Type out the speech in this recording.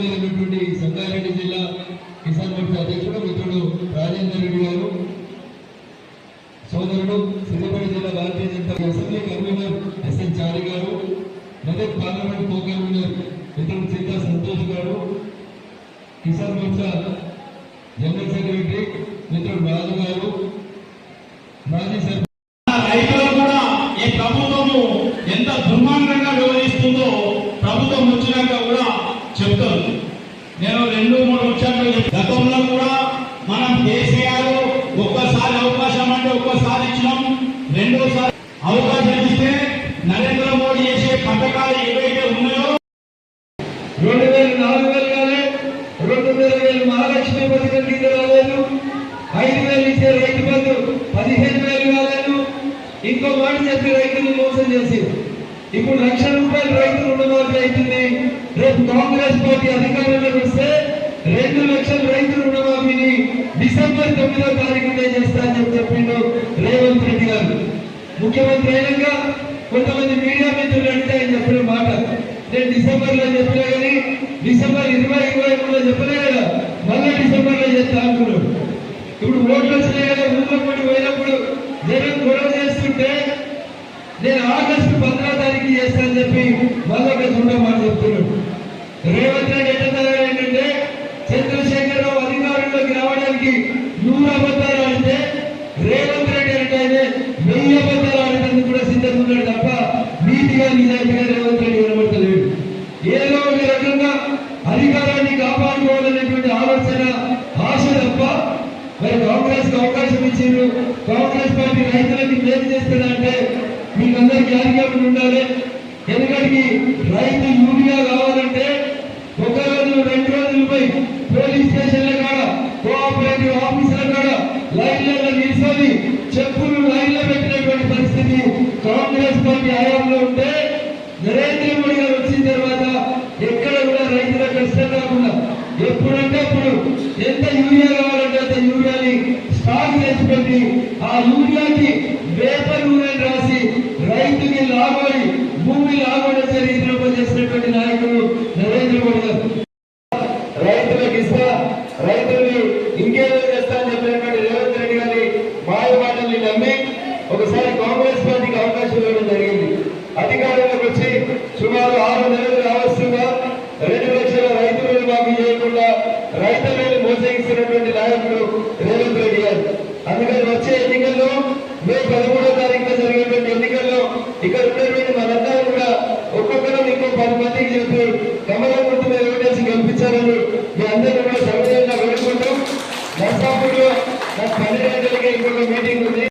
ప్రత్యేకమైనటువంటి సంగారెడ్డి జిల్లా కిసాన్ మోర్చా అధ్యక్షుడు మిత్రుడు రాజేందర్ రెడ్డి గారు సోదరుడు సిద్దిపేట జిల్లా Bharatiya Janata assembly convener S N Chari garu Medak parliament co convener మిత్రుడు సీతా సంతోష్ గారు కిసాన్ మోర్చా జనరల్ సెక్రటరీ మిత్రుడు రాజు గారు మాజీ నేను రెండు మూడు విషయాలు గతంలో కూడా మనం కేసీఆర్ ఒక్కసారి అవకాశం అంటే ఒక్కసారి ఇచ్చినాం. రెండోసారి అవకాశం ఇస్తే నరేంద్ర మోడీ చేసే పథకాలు ఏవైతే ఉన్నాయో రెండు వేలు నాలుగు వేలు కాలే రెండు వేల వేలు మహాలక్ష్మి పథకం కింద రాలేదు. ఐదు వేలు ఇచ్చే రైతు బంధు పదిహేను వేలు కాలేదు. ఇంకో మాట చెప్పి రైతులు మోసం చేసి ఇప్పుడు లక్ష రూపాయలు రైతు రుణమాఫీ అవుతుంది. రేపు కాంగ్రెస్ పార్టీ అధికారం వస్తే రెండు లక్షల రైతు రుణమాఫీని డిసెంబర్ తొమ్మిదో తారీఖునే చేస్తా అని చెప్పిండు రేవంత్ రెడ్డి గారు. ముఖ్యమంత్రి అయినాక కొంతమంది మీడియా మిత్రులు అంటే ఆయన చెప్పిన మాట. నేను డిసెంబర్లో చెప్పినా కానీ డిసెంబర్ ఇరవై ఇరవై మూడులో చెప్పలే కదా మళ్ళీ డిసెంబర్లో చేస్తా అనుకున్నాడు. ఇప్పుడు ఓట్లు వచ్చినాయి కదా ఊళ్ళో పోయినప్పుడు జగన్ గొడవ చేస్తుంటే నేను ఆగస్టు పదహారో తారీఖు చేస్తానని చెప్పి మళ్ళీ ఒక చూడమాట చెప్తున్నాడు. రేవంత్ రెడ్డి రావడానికి నూరు అబద్ధాలు ఆడితే రేవంత్ రెడ్డి అంటే వెయ్యి అబద్ధాలు ఆడేటందుకు కూడా సిద్ధంగా ఉన్నాడు తప్ప నీతిగా నిజాయితీగా రేవంత్ రెడ్డి కనబడతలేడు ఏదో ఒక రకంగా అధికారాన్ని కాపాడుకోవాలనేటువంటి ఆలోచన ఆశ తప్ప మరి కాంగ్రెస్కి అవకాశం ఇచ్చిండ్రు. కాంగ్రెస్ పార్టీ రైతులకి ఏం చేస్తాడంటే మీకు అందరికి ఉండాలి. ఎందుకంటే రైతు యూరియా కావాలంటే ఒక రోజు రెండు రోజులు పోయి పోలీస్ స్టేషన్ల కాడ కోఆపరేటివ్ ఆఫీసుల కాడ లైన్లలో నిలిచి చెప్పులు లైన్లో పెట్టినటువంటి పరిస్థితి కాంగ్రెస్ పార్టీ హయాంలో ఉంటే నరేంద్ర మోడీ గారు వచ్చిన తర్వాత ఎక్కడ కూడా రైతుల కష్టం కాకుండా ఎప్పుడంటే అప్పుడు ఎంత యూరియా కావాలంటే అంత యూరియాని స్టాక్ చేసి పెట్టి ఆ యూరియాకి వేప నూనెని రాసి రైతుకి లాగోడి భూమి లాగోడి వచ్చే రీతిలో పనిచేసినటువంటి నాయకుడు నరేంద్ర మోడీ గారు రైతులకు ఇస్తా రైతుల్ని ఇంకేదో చేస్తా అని చెప్పినటువంటి రేవంత్ రెడ్డి గారి మాయ మాటల్ని నమ్మి ఒకసారి కాంగ్రెస్ పార్టీకి అవకాశం ఇవ్వడం జరిగింది. అధికారంలోకి వచ్చి సుమారు ఆరు నెలలు రావస్తుందా రెండు లక్షల రైతులను మాకు చేయకుండా రైతులను మోసగిస్తున్నటువంటి నాయకుడు రేవంత్ రెడ్డి గారు. అందుకని వచ్చే ఎన్నికల్లో మే పదమూడో తారీఖున జరిగేటువంటి ఎన్నికల్లో ఇక్కడ